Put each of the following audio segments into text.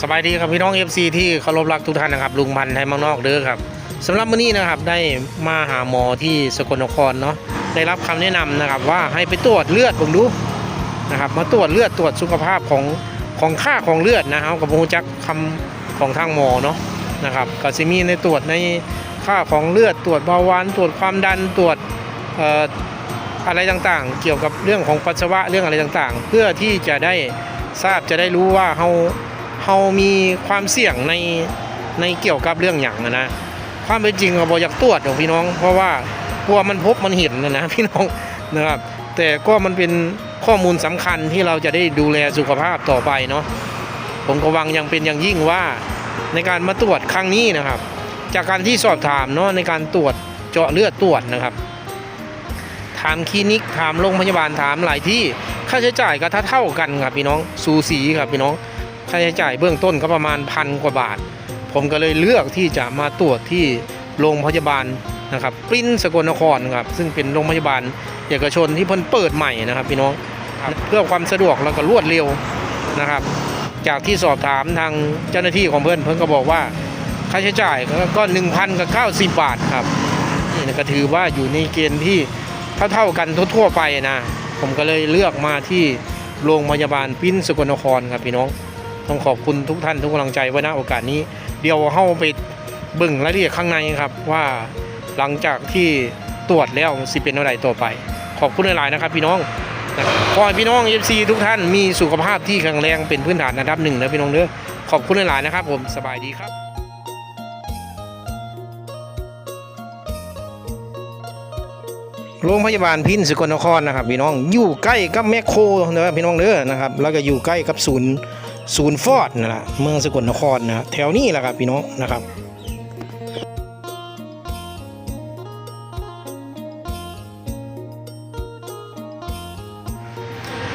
สบายดีครับพี่น้อง FC ที่เคารพรักทุกท่านนะครับลุงพันธ์ไทยมองนอกเด้อครับสำหรับมื้อนี้นะครับได้มาหาหมอที่สกลนครเนาะได้รับคำแนะนำนะครับว่าให้ไปตรวจเลือดเบิ่งดูนะครับมาตรวจเลือดตรวจสุขภาพของของค่าของเลือดนะเฮากับรู้จักคำของทางหมอเนาะนะครับก็สิมีในตรวจในค่าของเลือดตรวจเบาหวานตรวจความดันตรวจอออะไรต่างๆ เกี่ยวกับเรื่องของปัสสาวะเรื่องอะไรต่างๆ เพื่อที่จะได้ทราบจะได้รู้ว่าเฮา เรามีความเสี่ยงในในเกี่ยวกับเรื่องอย่างนะนะความเป็นจริงเราบอกอยากตรวจของพี่น้อง เพราะว่ากลัวมันพบมันเห็นนะนะพี่น้องนะครับ แต่ก็มันเป็นข้อมูลสำคัญที่เราจะได้ดูแลสุขภาพต่อไปเนาะผมก็วังยังเป็นอย่างยิ่งว่าในการมาตรวจครั้งนี้นะครับ จากการที่สอบถามเนาะในการตรวจเจาะเลือดตรวจนะครับ ถามคลินิกถามโรงพยาบาลถามหลายที่ค่าใช้จ่ายก็เท่ากันครับพี่น้องสูสีครับพี่น้อง ค่าใช้จ่ายเบื้องต้นก็ประมาณพันกว่าบาท ผมก็เลยเลือกที่จะมาตรวจที่โรงพยาบาลนะครับปริ้นสกลนครครับซึ่งเป็นโรงพยาบาลเอกชนที่เพิ่นเปิดใหม่นะครับพี่น้องครับเพื่อความสะดวกแล้วก็รวดเร็วนะครับ จากที่สอบถามทางเจ้าหน้าที่ของเพื่อนเพื่อนก็บอกว่าค่าใช้จ่ายก็หนึ่งพันกับเก้าสิบบาทครับนี่ก็ถือว่าอยู่ในเกณฑ์ที่เท่าๆกันทั่วๆไปนะ ผมก็เลยเลือกมาที่โรงพยาบาลปริ้นสกลนครครับพี่น้อง ต้องขอบคุณทุกท่านทุกกำลังใจไว้ณโอกาสนี้ เดี๋ยวเข้าไปเบิ่งรายละเอียดข้างในครับว่าหลังจากที่ตรวจแล้วสิเป็นอะไรต่อไป ขอบคุณหลายๆนะครับ พี่น้องขอให้พี่น้อง FC ทุกท่านมีสุขภาพที่แข็งแรงเป็นพื้นฐานอันดับหนึ่งนะพี่น้องเด้อขอบคุณหลายๆนะครับ ผมสบายดีครับโรงพยาบาลพินสกลนครนะครับพี่น้องอยู่ใกล้กับแมคโครนะครับพี่น้องเด้อนะครับแล้วก็อยู่ใกล้กับศูนย์ ศูนย์ฟอร์ดนั่นแหละเมืองสกลนครนะแถวนี้แหละครับพี่น้องนะครับ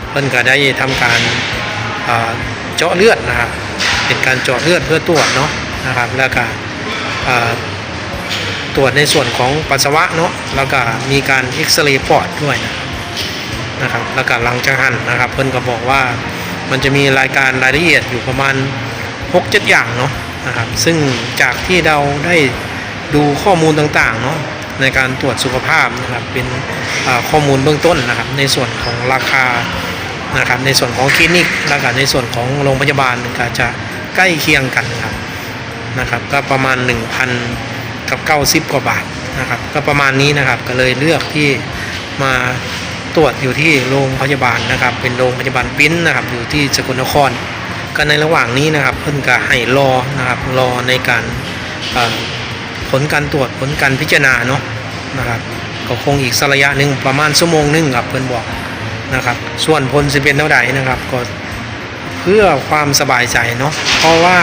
เพิ่นก็ได้ทำการเจาะเลือดนะครับเป็นการเจาะเลือดเพื่อตรวจเนาะนะครับแล้วก็ตรวจในส่วนของปัสสาวะเนาะแล้วก็มีการเอ็กซเรย์ปอดด้วยนะครับ แล้วก็หลังจากหันนะครับ เพิ่นก็บอกว่า มันจะมีรายการรายละเอียดอยู่ประมาณ 6 7 อย่างเนาะนะครับซึ่งจากที่เราได้ดูข้อมูลต่างๆเนาะในการตรวจสุขภาพนะครับเป็นข้อมูลเบื้องต้นนะครับในส่วนของราคานะครับในส่วนของคลินิกแล้วก็ในส่วนของโรงพยาบาลก็จะใกล้เคียงกันครับนะครับก็ประมาณ 1,000 กับ 90 กว่าบาทนะครับก็ประมาณนี้นะครับก็เลยเลือกที่มา ตรวจอยู่ที่โรงพยาบาลนะครับ เป็นโรงพยาบาลปิ้นนะครับ อยู่ที่สกลนครก็ในระหว่างนี้นะครับ เพิ่นก็ให้รอนะครับรอในการผลการตรวจผลการพิจารณาเนาะนะครับ ก็คงอีกสักระยะหนึ่งประมาณชั่วโมงหนึ่งครับเพิ่นบอกนะครับ ส่วนผลสิเป็นเท่าใดนะครับก็เพื่อความสบายใจเนาะเพราะว่า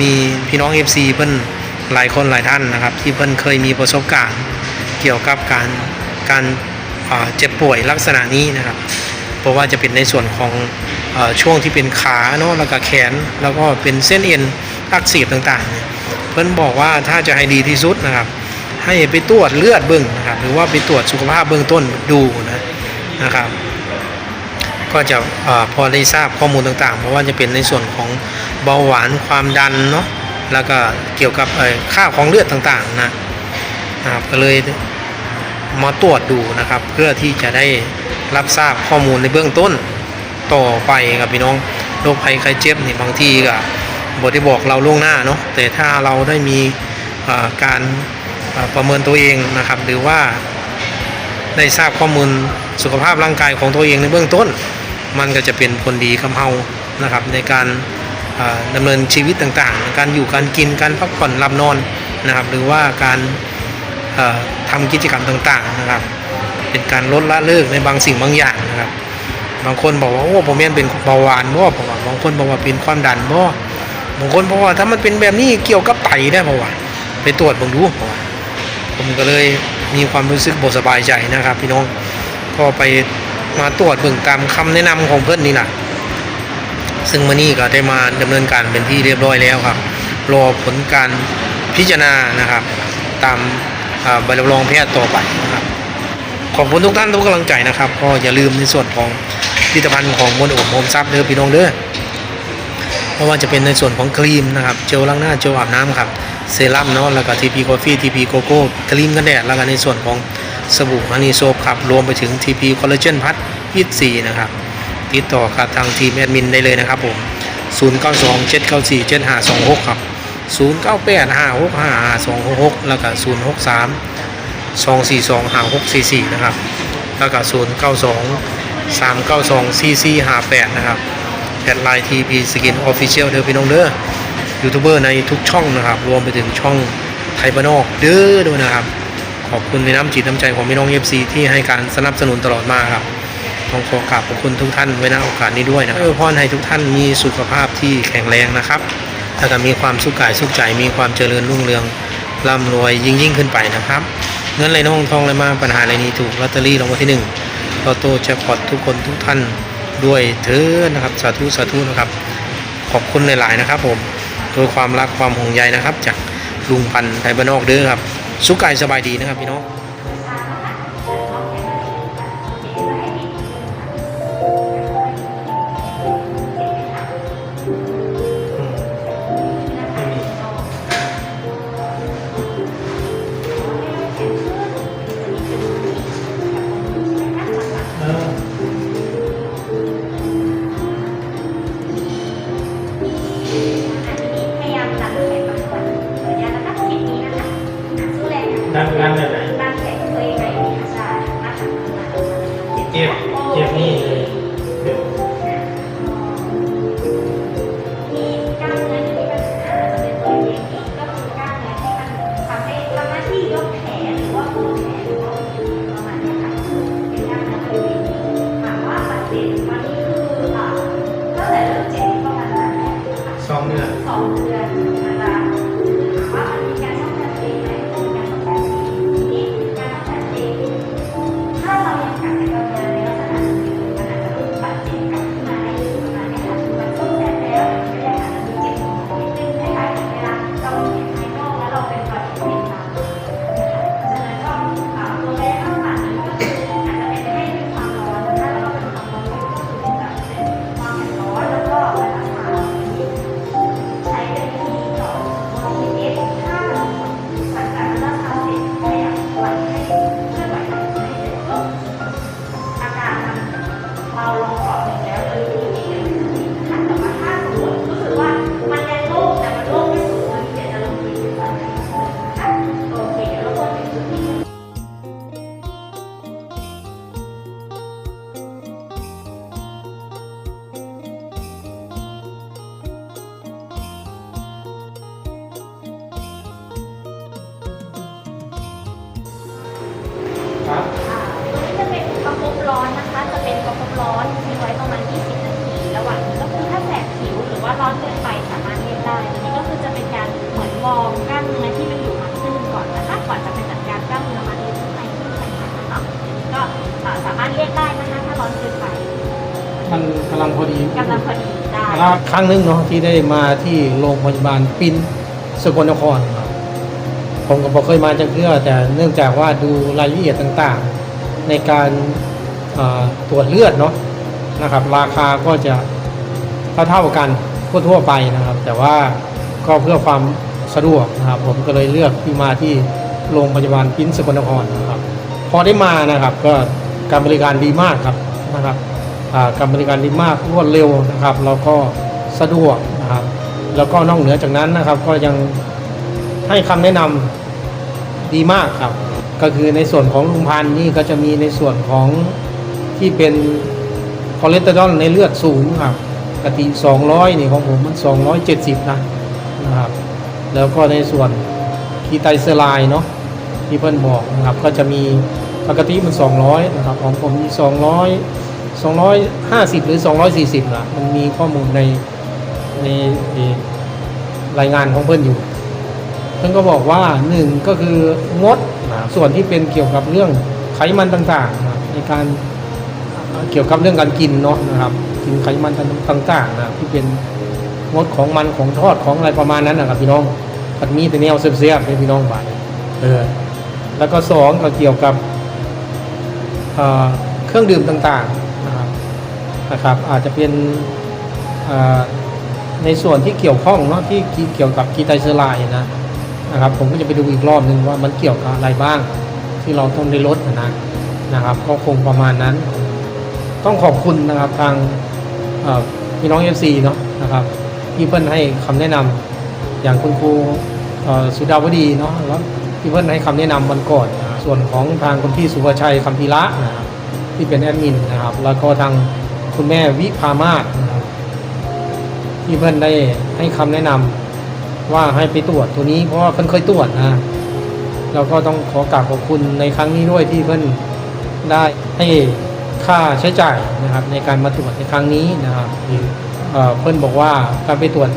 มีพี่น้อง FC เพิ่นหลายคนหลายท่านนะครับ ที่เพิ่นเคยมีประสบการณ์เกี่ยวกับการการ เจ็บป่วยลักษณะนี้นะครับ เพราะว่าจะเป็นในส่วนของอช่วงที่เป็นขาเนาะแล้วก็แขน แล้วก็เป็นเส้นเอ็นอักเสบต่างๆเนี่ยเพิ่นบอกว่าถ้าจะให้ดีที่สุดนะครับ ให้ไปตรวจเลือดเบิ่งนะครับ หรือว่าไปตรวจสุขภาพเบื้องต้นดูนะนะครับ ก็จะอพอได้ทราบข้อมูลต่างๆ เพราะว่าจะเป็นในส่วนของเบาหวานความดันเนาะแล้วก็เกี่ยวกับค่าของเลือดต่างๆนะนะครับก็เลย มาตรวจดูนะครับ เพื่อที่จะได้รับทราบข้อมูลในเบื้องต้นต่อไปครับพี่น้องโรคภัยไข้เจ็บนี่บางทีก็บทได้บอกเราล่วงหน้าเนาะแต่ถ้าเราได้มีการประเมินตัวเองนะครับ หรือว่าได้ทราบข้อมูลสุขภาพร่างกายของตัวเองในเบื้องต้น มันก็จะเป็นผลดีกับเฮานะครับ ในการเอ่อดำเนินชีวิตต่างๆ การอยู่การกินการพักผ่อนหลับนอนนะครับ หรือว่าการ ทำกิจกรรมต่างๆนะครับ เป็นการลดละเลิกในบางสิ่งบางอย่างนะครับ บางคนบอกว่าโอ้ผมเป็นเบาหวานบ่ผมว่าบางคนบอกว่าเป็นความดันบ่บางคนบอกว่าถ้ามันเป็นแบบนี้เกี่ยวกับไตได้ป่าวะไปตรวจบิ่งดูบ่ว่าผมก็เลยมีความรู้สึกบสบายใจนะครับ พี่น้องก็ไปมาตรวจเบิ่งตามคำแนะนำของเพื่อนนี่แหละซึ่งมานี่ก็ได้มาดำเนินการเป็นที่เรียบร้อยแล้วครับ รอผลการพิจารณานะครับ ตาม ใบรับรองแพทย์ต่อไปนะครับขอบคุณทุกท่านทุกกำลังใจนะครับก็อย่าลืมในส่วนของผลิตภัณฑ์ของมนต์อบโฮมซับเด้อพี่น้องเด้อไม่ว่าจะเป็นในส่วนของครีมนะครับเจลล้างหน้าเจลอาบน้ำครับเซรั่มเนาะแล้วก็ทีพีกาแฟทีพีโกโก้ครีมกันแดดแล้วก็ในส่วนของสบู่ฮันนี่โซฟครับรวมไปถึงทีพีคอลลาเจนพัทยี่สี่นะครับติดต่อกับทางทีมแอดมินได้เลยนะครับผม 092 794 7526 ครับ 098 565 266แล้วก็063 242 5644นะครับ แล้วก็092 392 4458นะครับแอดไลน์ทีพีสกินออฟฟิเชียลเดอพี่น้องเด้อยูทูบเบอร์ในทุกช่องนะครับ รวมไปถึงช่องไทยบ้านนอกเด้อด้วยนะครับ ขอบคุณในน้ำจิตน้ำใจของพี่น้องเอฟซีที่ให้การสนับสนุนตลอดมาครับต้องขอกราบขอบคุณทุกท่านไว้ณโอกาสนี้ด้วยนะเออพรให้ทุกท่านมีสุขภาพที่แข็งแรงนะครับ ถ้าก็มีความสุขกายสุขใจมีความเจริญรุ่งเรืองร่ำรวยยิ่งยิ่งขึ้นไปนะครับเงินไหลน้องทองไหลมาปัญหาอะไรนี้ถูกลอตเตอรี่รางวัลที่หนึ่งลอตโต้แจ็คพอตทุกคนทุกท่านด้วยเถิดนะครับสาธุสาธุนะครับ ขอบคุณหลาย ๆ นะครับ ผมโดวยความรักความห่วงใยนะครับ จากลุงพันธ์ไทยบ้านนอกเด้อครับ สุขกายสบายดีนะครับพี่น้อง องเครับ ครั้งหนึ่งเนาะที่ได้มาที่โรงพยาบาลปินสกลนครครับผมก็บอกเคยมาจังเพื่อแต่เนื่องจากว่าดูรายละเอียดต่างๆ ในการตรวจเลือดเนาะนะครับ ราคาก็จะเท่าๆกันทั่วๆไปนะครับ แต่ว่าก็เพื่อความสะดวกนะครับ ผมก็เลยเลือกที่มาที่โรงพยาบาลปินสกลนครนะครับ พอได้มานะครับ ก็การบริการดีมากครับนะครับ การบริการดีมากรวดเร็วนะครับ แล้วก็สะดวกนะครับ แล้วก็นอกเหนือจากนั้นนะครับ ก็ยังให้คำแนะนำดีมากครับ ก็คือในส่วนของลุงพันนี่ก็จะมีในส่วนของที่เป็นคอเลสเตอรอลในเลือดสูงครับปกติ 200 นี่ของผมมัน 270 นะนะครับ แล้วก็ในส่วนคีไตเซอไรด์เนาะที่เพื่อนบอกนะครับ ก็จะมีปกติมัน 200 นะครับ ของผมมี 200 250 หรือ 240ล่ะมันมีข้อมูลในในรายงานของเพื่อนอยู่เพื่อนก็บอกว่าหนึ่งก็คืองดส่วนที่เป็นเกี่ยวกับเรื่องไขมันต่างๆในการเกี่ยวกับเรื่องการกินเนาะนะครับกินไขมันต่างๆนะที่เป็นงดของมันของทอดของอะไรประมาณนั้นนะครับพี่น้องผัดมีแต่แนวเสียบๆให้พี่น้องไปเออแล้วก็สองก็เกี่ยวกับเอ่อเครื่องดื่มต่างๆ นะครับ อาจจะเป็นในส่วนที่เกี่ยวข้องเนาะที่เกี่ยวกับกีไตรเซอไรด์นะนะครับ ผมก็จะไปดูอีกรอบหนึ่งว่ามันเกี่ยวกับอะไรบ้าง ที่เราต้องได้ลดนะนะครับ ก็คงประมาณนั้น ต้องขอบคุณนะครับทางพี่น้องเอฟซีเนาะนะครับที่เพิ่นให้คำแนะนำอย่างคุณครูสุดาวดีเนาะแล้วที่เพิ่นให้คำแนะนำวันก่อน ส่วนของทางคุณพี่สุภชัยคำพีระนะครับที่เป็นแอดมินนะครับ แล้วก็ทาง คุณแม่วิภามาศที่เพิ่อนได้ให้คำแนะนำว่าให้ไปตรวจตัวนี้เพราะว่าเพิ่นเคยตรวจนะเราก็ต้องขอกราบขอบคุณในครั้งนี้ด้วยที่เพิ่อนได้ให้ค่าใช้จ่ายนะครับ ในการมาตรวจในครั้งนี้นะครับเพื่อนบอกว่าการไปตรวจ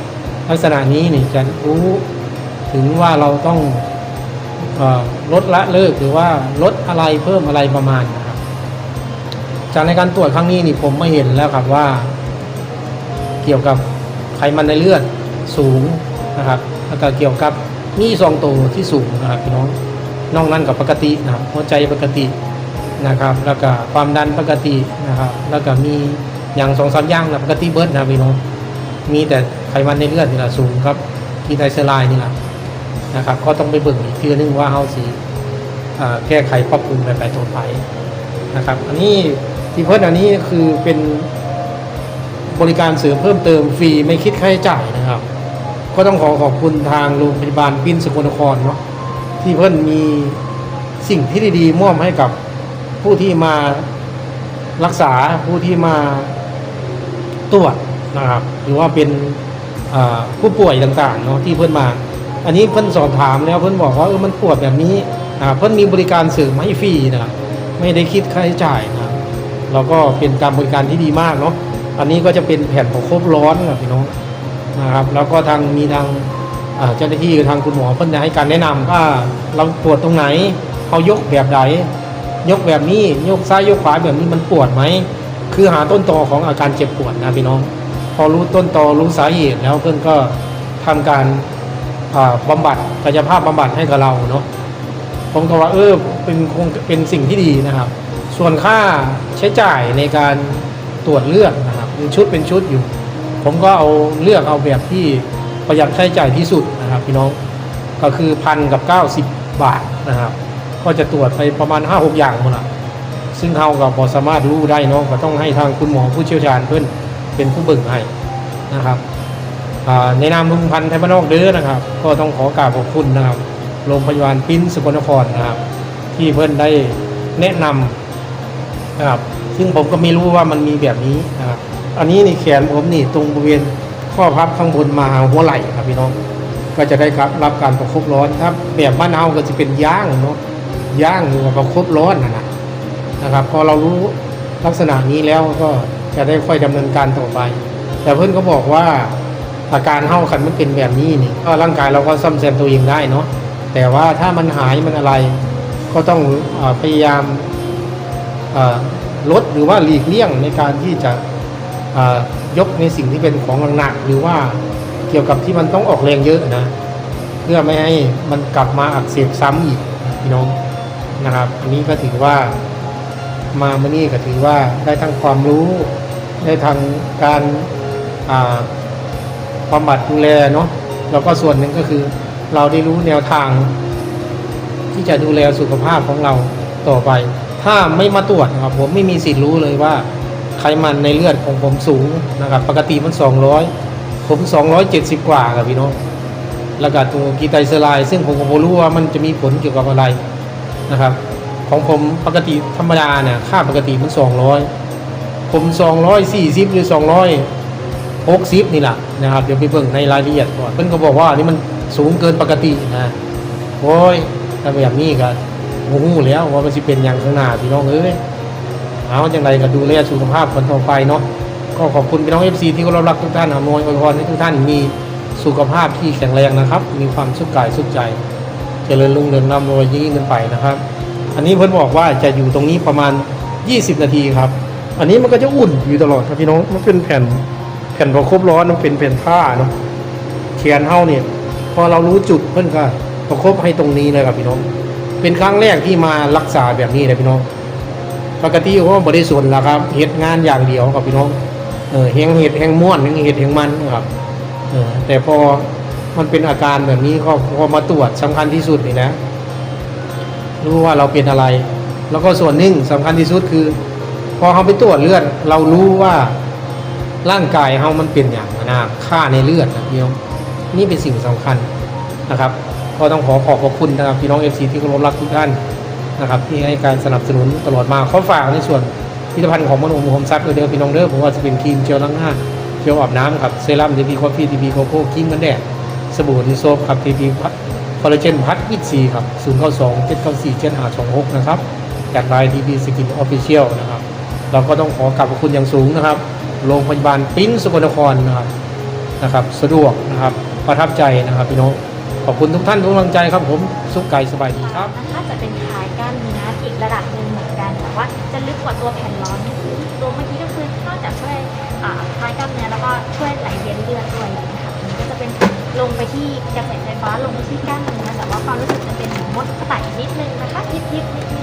ลักษณะนี้นี่จะรู้ถึงว่าเราต้องอลดละเลิกหรือว่าลดอะไรเพิ่มอะไรประมาณนะ จากในการตรวจครั้งนี้นี่ผมไม่เห็นแล้วครับว่า เกี่ยวกับไขมันในเลือดสูงนะครับแล้วก็เกี่ยวกับมีซองโตวที่สูงนะครับพี่น้องนอกนั้นกับปกตินะครับหัวใจปกตินะครับ แล้วก็ความดันปกตินะครับ แล้วก็มีอย่างสองสามอย่างนะปกติเบิร์ดนะพี่น้องมีแต่ไขมันในเลือดนี่แหละสูงครับกีไตรเซอไรด์นี่แหละนะครับ ก็ต้องไปเบิ่งอีกทีนึงว่าเฮาสีแก้ไขปรับปรุงไปไปต่อไปนะครับ อันนี้ ที่เพิ่นอันนี้คือเป็นบริการเสริมเพิ่มเติมฟรีไม่คิดค่าใช้จ่ายนะครับ ก็ต้องขอขอบคุณทางโรงพยาบาลปินสกลนครเนาะที่เพิ่นมีสิ่งที่ดีๆมอบให้กับผู้ที่มารักษาผู้ที่มาตรวจนะครับ หรือว่าเป็นผู้ป่วยต่างๆเนาะที่เพิ่นมา อันนี้เพิ่นสอบถามแล้วเพิ่นบอกว่าเออมันปวดแบบนี้เพิ่นมีบริการเสริมให้ฟรีนะครับไม่ได้คิดค่าใช้จ่ายนะ แล้วก็เป็นการบริการที่ดีมากเนาะอันนี้ก็จะเป็นแผ่นประครบร้อนนะพี่น้องนะครับ แล้วก็ทางมีทางเจ้าหน้าที่ทางคุณหมอเพิ่นจะให้การแนะนำว่าเราปวดตรงไหนเขายกแบบใดยกแบบนี้ยกซ้ายยกขวาแบบนี้มันปวดไหมคือหาต้นตอของอาการเจ็บปวดนะพี่น้อง พอรู้ต้นตอรู้สาเหตุแล้วเพื่อนก็ทำการอ่าบำบัดกายภาพบำบัดให้กับเราเนาะผมก็ว่าเออเป็นคงเป็นสิ่งที่ดีนะครับ ส่วนค่าใช้จ่ายในการตรวจเลือดนะครับเป็นชุดเป็นชุดอยู่ ผมก็เอาเลือกเอาแบบที่ประหยัดค่าใช้จ่ายที่สุดนะครับพี่น้องก็คือพันกับเก้าสิบบาทนะครับ ก็จะตรวจไปประมาณ 5 6 อย่างหมดละซึ่งเราก็บอสามารถรู้ได้เนาะก็ต้องให้ทางคุณหมอผู้เชี่ยวชาญเพื่อนเป็นผู้เบิ่งให้นะครับในนามลุงพันธ์ไทยบ้านนอกเด้อนะครับ ก็ต้องขอกราบขอบคุณนะครับโรงพยาบาลปิ้นสกลนครนะครับ ที่เพื่อนได้แนะนำ นะครับ ซึ่งผมก็ไม่รู้ว่ามันมีแบบนี้นะครับ อันนี้นี่แขนผมนี่ตรงบริเวณข้อพับข้างบนมาหัวไหล่ครับพี่น้อง ก็จะได้ครับรับการประคบร้อนถ้าแบบบ้านเฮาก็จะเป็นย่างเนาะย่างหรือว่าประคบร้อนนะนะครับ พอเรารู้ลักษณะนี้แล้วก็จะได้ค่อยดำเนินการต่อไป แต่เพื่อนก็บอกว่าอาการเฮาคันมันเป็นแบบนี้นี่ก็ร่างกายเราก็ซ่อมแซมตัวเองได้เนาะแต่ว่าถ้ามันหายมันอะไร ก็ต้องอพยายาม ลดหรือว่าหลีกเลี่ยงในการที่จะยกในสิ่งที่เป็นของหนักหรือว่าเกี่ยวกับที่มันต้องออกแรงเยอะนะ เพื่อไม่ให้มันกลับมาอักเสบซ้ำอีกพี่น้องนะครับอันนี้ก็ถือว่ามาเมื่อนี้ก็ถือว่าได้ทั้งความรู้ได้ทางการอ่าบำบัดดูแลเนาะแล้วก็ส่วนหนึ่งก็คือเราได้รู้แนวทางที่จะดูแลสุขภาพของเราต่อไป ถ้าไม่มาตรวจนะครับผมไม่มีสิทธิ์รู้เลยว่าไขมันในเลือดของผมสูงนะครับ ปกติมัน 200 ผม 270 กว่าครับพี่น้องแล้วก็ตัวกีไตรเซไรด์ซึ่งผมก็ไม่รู้ว่ามันจะมีผลเกี่ยวกับอะไรนะครับ ของผมปกติธรรมดาเนี่ยค่าปกติมัน 200 ผม 240 หรือ260 นี่แหละนะครับเดี๋ยวไปเบิ่งในรายละเอียดก่อนเพิ่นก็บอกว่านี่มันสูงเกินปกตินะโอ้ยถ้าแบบนี้ก็โอ้โหแล้วว่ามันสิเป็นอย่างข้างหน้าพี่น้องเอ้ยเอาจังไรก็ดูแลสุขภาพคนต่อไปเนาะก็ขอบคุณพี่น้อง FC ที่เรารักทุกท่านอำนวยอวยพรให้ทุกท่านมีสุขภาพที่แข็งแรงนะครับ มีความสุขกายสุขใจ เจริญรุ่งเรืองร่ำรวยยิ่งขึ้นไปนะครับ อันนี้เพื่อนบอกว่าจะอยู่ตรงนี้ประมาณ 20 นาทีครับ อันนี้มันก็จะอุ่นอยู่ตลอดครับพี่น้อง มันเป็นแผ่นแผ่นประคบร้อนมันเป็นแผ่นผ้าเนาะแขนเฮาเนี่ยพอเรารู้จุดเพื่อนก็ประคบให้ตรงนี้เลยครับพี่น้อง เป็นครั้งแรกที่มารักษาแบบนี้เลยพี่น้องปกติเขาบริสุทธิ์แล้วครับเฮ็ดงานอย่างเดียวครับพี่น้องเออเฮงเห็ดเฮงม้วนเฮงเห็ดเฮงมันครับเออแต่พอมันเป็นอาการแบบนี้ก็พอมาตรวจสำคัญที่สุดนี่นะ รู้ว่าเราเป็นอะไร แล้วก็ส่วนหนึ่งสำคัญที่สุดคือ พอเขาไปตรวจเลือดเรารู้ว่าร่างกายเขามันเป็นอย่างนะค่าในเลือดนะพี่น้องนี่เป็นสิ่งสำคัญนะครับ ก็ต้องขอขอบพระคุณนะครับพี่น้องเอฟซีที่เคารพรักทุกท่านนะครับที่ให้การสนับสนุนตลอดมาขอฝากในส่วนผลิตภัณฑ์ของมโนมโฮมซักเดอพี่น้องเด้อผมว่าจะเป็นครีมเจลล้างหน้าเจลอาบน้ำครับเซรั่มทีพีคอฟฟี่ทีพีโกโก้ครีมกันแดดสบู่นิโซฟครับทีพีคอลลาเจนพัดวิตซีครับศูนย์เก้าสองเจ็ดเก้าสี่เจ็ดห้าสองหกนะครับจากไลน์ทีพีสกินออฟฟิเชียลนะครับเราก็ต้องขอกราบขอบคุณอย่างสูงนะครับ โรงพยาบาลปิ้นสกลนครนะครับนะครับ สะดวกนะครับประทับใจนะครับพี่น้อง ขอบคุณทุกท่านทุกกำลังใจครับผมสุขกายสบายดีครับนะคะจะเป็นคลายกล้ามเนื้ออีกระดับหนึ่งเหมือนกันแต่ว่าจะลึกกว่าตัวแผ่นร้อนนิดนึงตัวเมื่อกี้ก็คือนอกจากช่วยอ่าคลายกล้ามเนื้อแล้วก็ช่วยไหลเวียนเลือดด้วยนะคะนี่ก็จะเป็นลงไปที่กระแสไฟฟ้าลงไปที่กล้ามเนื้อแต่ว่าความรู้สึกจะเป็นเหมือนมดไต่นิดนึงนะคะยิบยิบๆนิดนึง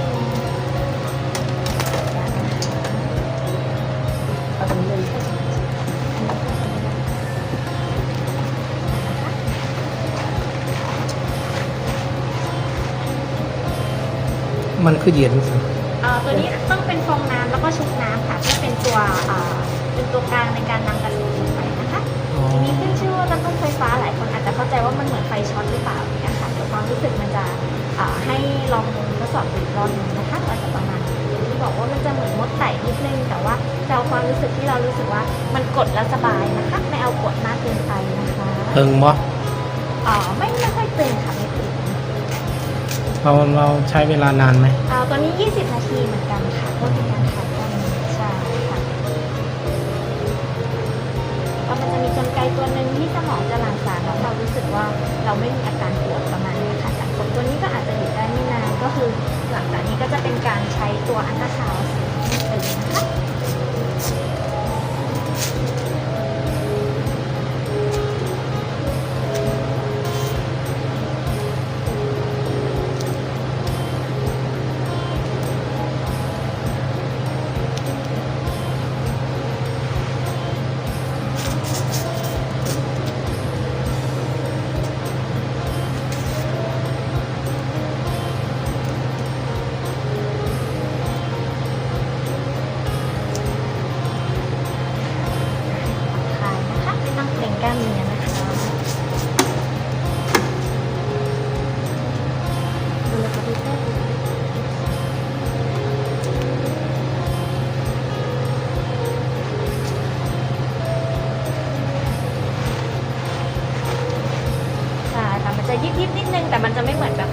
มันคือเย็นสิเอ่อตัวนี้ต้องเป็นฟองน้ำแล้วก็ชุบน้ำค่ะเพื่อเป็นตัวอ่าเป็นตัวกลางในการนำกันลงไปนะคะ อ๋อทีนี้ขึ้นชื่อว่าน้ำต้มไฟฟ้าหลายคนอาจจะเข้าใจว่ามันเหมือนไฟช็อตหรือเปล่าเนี่ยค่ะแต่ความรู้สึกมันจะอ่าให้ลองทดสอบดูอีกรอบหนึงนะคะก็จะประมาณนี้อย่างที่บอกว่ามันจะเหมือนมดไต่นิดนึง แต่ว่าจะเอาความรู้สึกที่เรารู้สึกว่ามันกดแล้วสบายนะคะ ไม่เอากดมากเกินไปนะคะเอิงบ่อ๋อไม่ไม่ค่อยตึงค่ะไม่ตึง เราเราใช้เวลานานไหมอ่าตัวนี้ 20 นาทีเหมือนกันค่ะเพื่อเป็นการขัดกันใช่ค่ะก็มันจะมีกลไกตัวหนึ่งที่สมองจะหลั่งสารแล้วเรารู้สึกว่าเราไม่มีอาการปวดประมาณนี้ค่ะจากคนตัวนี้ก็อาจจะอยู่ได้ไม่นานก็คือหลังจากนี้ก็จะเป็นการใช้ตัวอันตราซาวด์เป็นนะคะ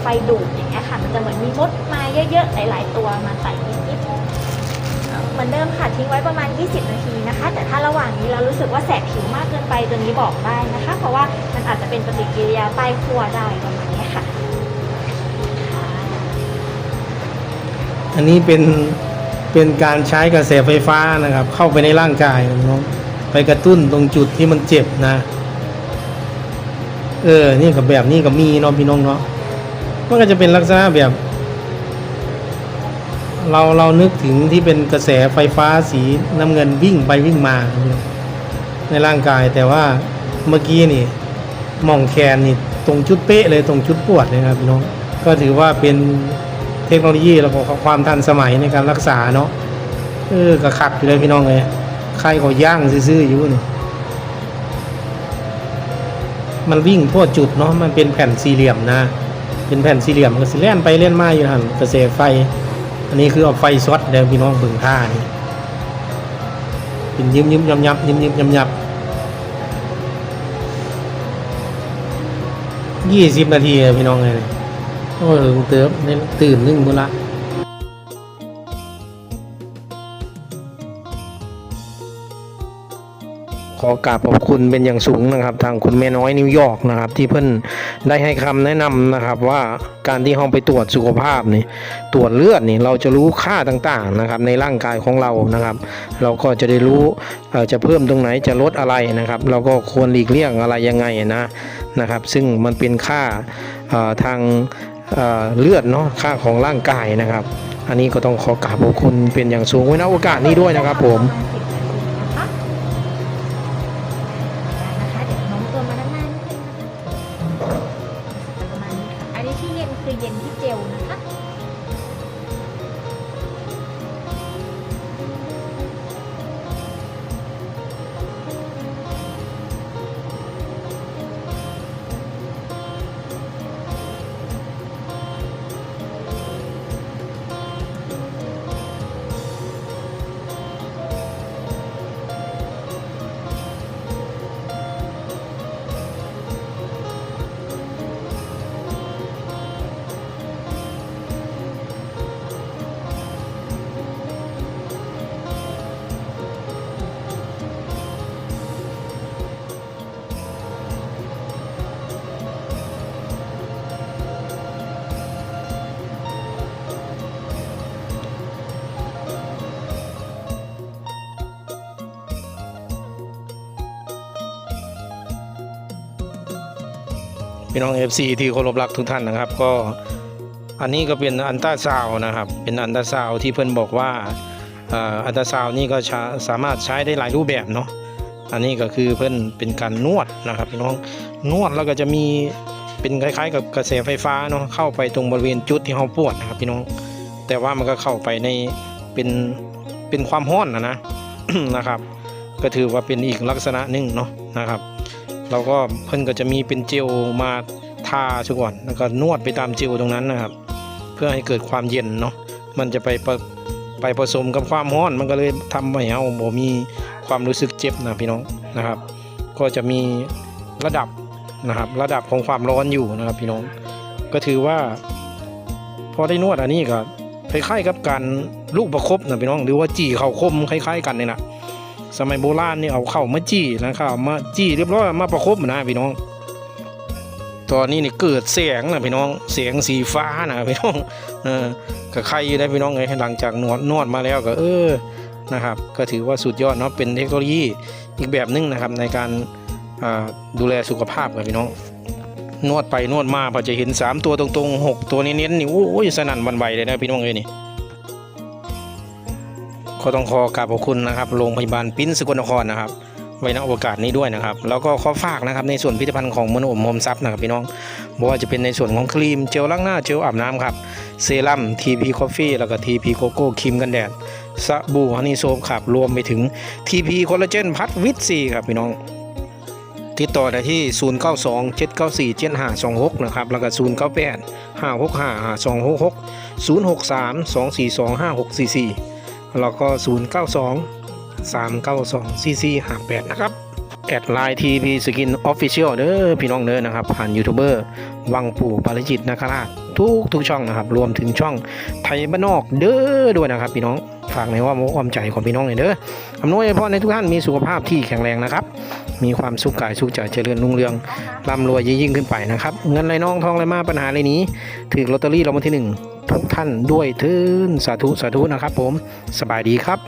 ฟดูดอย่างเงี้ยค่ะ มันจะเหมือนมีมดมาเยอะๆ หลาย ๆ ตัวมาไต่ยิบยิบๆเหมือนเดิมค่ะทิ้งไว้ประมาณ 20 นาทีนะคะ แต่ถ้าระหว่างนี้เรารู้สึกว่าแสบผิวมากเกินไปตัวนี้บอกได้นะคะ เพราะว่ามันอาจจะเป็นปฏิกิริยาใต้ครัวได้ประมาณนี้ค่ะค่ะ อันนี้เป็นเป็นการใช้กระแสไฟฟ้านะครับ เข้าไปในร่างกายน้องไปกระตุ้นตรงจุดที่มันเจ็บนะ เออ นี่กับแบบนี้ก็มีเนาะพี่น้องเนาะ มันก็จะเป็นลักษณะแบบ เราเรานึกถึงที่เป็นกระแสไฟฟ้าสีน้ำเงินวิ่งไปวิ่งมา ในร่างกายแต่ว่าเมื่อกี้นี่มองแคนนี่ตรงจุดเป๊ะเลยตรงจุดปวดเลยครับพี่น้องก็ถือว่าเป็นเทคโนโลยีแล้วก็ความทันสมัยในการรักษาเนาะเออกระขับอยู่เลยพี่น้องเลยใครก็ย่างซื่อๆอยู่นี่มันวิ่งทั่วจุดเนาะมันเป็นแผ่นสี่เหลี่ยมนะ เป็นแผ่นสี่เหลี่ยมก็สิเล่นไปเล่นมาอยู่หันกระแสไฟ อันนี้คือเอาไฟช็อตเดี๋ยวพี่น้องเบิ่งท่านี่เป็นยิ้มยิ้มยำยับยิ้มยิ้มยำยับยี่สิบนาทีพี่น้องเลยโอ้ยเติมในตื่นนึ่งบุละ อกราบขอบคุณเป็นอย่างสูงนะครับ ทางคุณแม่น้อยนิวยอร์กนะครับ ที่เพิ่นได้ให้คำแนะนำนะครับ ว่าการที่เราไปตรวจสุขภาพนี่ตรวจเลือดนี่เราจะรู้ค่าต่างๆนะครับในร่างกายของเรานะครับ เราก็จะได้รู้จะเพิ่มตรงไหนจะลดอะไรนะครับ เราก็ควรหลีกเลี่ยงอะไรยังไงนะนะครับ ซึ่งมันเป็นค่าทางเเลือดเนาะค่าของร่างกายนะครับ อันนี้ก็ต้องขอกราบขอบคุณเป็นอย่างสูงไว้ณโอกาสนี้ด้วยนะครับผม พี่น้อง FC ที่เคารพรักทุกท่านนะครับ ก็อันนี้ก็เป็นอันตาซาวนะครับ เป็นอันตาซาวที่เพื่อนบอกว่าอ่ออันตาซาวนี่ก็สามารถใช้ได้หลายรูปแบบเนาะอันนี้ก็คือเพื่อนเป็นการนวดนะครับพี่น้องนวดแล้วก็จะมีเป็นคล้ายๆ กับกระแสไฟฟ้าเนาะเข้าไปตรงบริเวณจุดที่เราปวดนะครับพี่น้อง แต่ว่ามันก็เข้าไปในเป็นเป็นความห้อนนะนะนะครับ ก็ถือว่าเป็นอีกลักษณะหนึ่งเนาะนะครับ เราก็เพิ่นก็จะมีเป็นเจลมาทาซะก่อนแล้วก็นวดไปตามเจลตรงนั้นนะครับ เพื่อให้เกิดความเย็นเนาะมันจะไปะไปผสมกับความร้อน มันก็เลยทำให้เราบ่มีความรู้สึกเจ็บนะพี่น้องนะครับ ก็จะมีระดับนะครับระดับของความร้อนอยู่นะครับพี่น้อง ก็ถือว่า พอได้นวดอันนี้ก็คล้ายๆกับการลูกประคบนะพี่น้อง หรือว่าจี้เข่าคมคล้าย ๆ กันเนี่ยนะ สมัยโบราณนี่เอาเข้ามาจี้นะครับมาจี้เรียบร้อยมาประคบนะพี่น้อง ตอนนี้นี่เกิดเสียงนะพี่น้องเสียงสีฟ้านะพี่น้องเออก็ใครอยู่ได้พี่น้องไงหลังจากนวดนวดมาแล้วก็เออนะครับ ก็ถือว่าสุดยอดเนาะเป็นเทคโนโลยีอีกแบบหนึงนะครับในการดูแลสุขภาพกับพี่น้องนวดไปนวดมาพอจะเห็น 3 ตัวตรงๆ 6 ตัวเน้นๆนี่โอ้ยสนั่นวันไหวเลยนะพี่น้องเอ้ยนี่ ก็ต้องขอกราบขอบคุณนะครับโรงพยาบาลปิ้นสกลนครนะครับไว้ในโอกาสนี้ด้วยนะครับ แล้วก็ขอฝากนะครับในส่วนผลิตภัณฑ์ของมโนอมโฮมซับนะครับพี่น้องไม่ว่าจะเป็นในส่วนของครีมเจลล้างหน้าเจลอาบน้ำครับเซรั่ม TP Coffee แล้วก็ TP Coco ครีมกันแดดสบู่ฮันนี่โซฟครับรวมไปถึง TP คอลลาเจนพัดวิตซีครับพี่น้องติดต่อได้ที่ 092 794 7526 นะครับ แล้วก็ 098 565 แล้วก็ 092 392 CC 58 นะครับ แอดไลน์ทีพีสกินออฟฟิเชียลเด้อพี่น้องเด้อนะครับ ผ่านยูทูบเบอร์วังปู่ปาริจิตนาคราชทุกทุกช่องนะครับ รวมถึงช่องไทยบ้านนอกเด้อด้วยนะครับ พี่น้องฝากในว่ามุกความใจของพี่น้องเลยเด้ออำนวยพรในทุกท่านมีสุขภาพที่แข็งแรงนะครับ มีความสุขกายสุขใจเจริญรุ่งเรืองร่ำรวยยิ่งขึ้นไปนะครับ เงินไหลน้องทองไหลมาปัญหาเลยนี้ถือลอตเตอรี่รางวัลที่หนึ่ง ทุกท่านด้วยทืนสาธุสาธุนะครับผมสบายดีครับ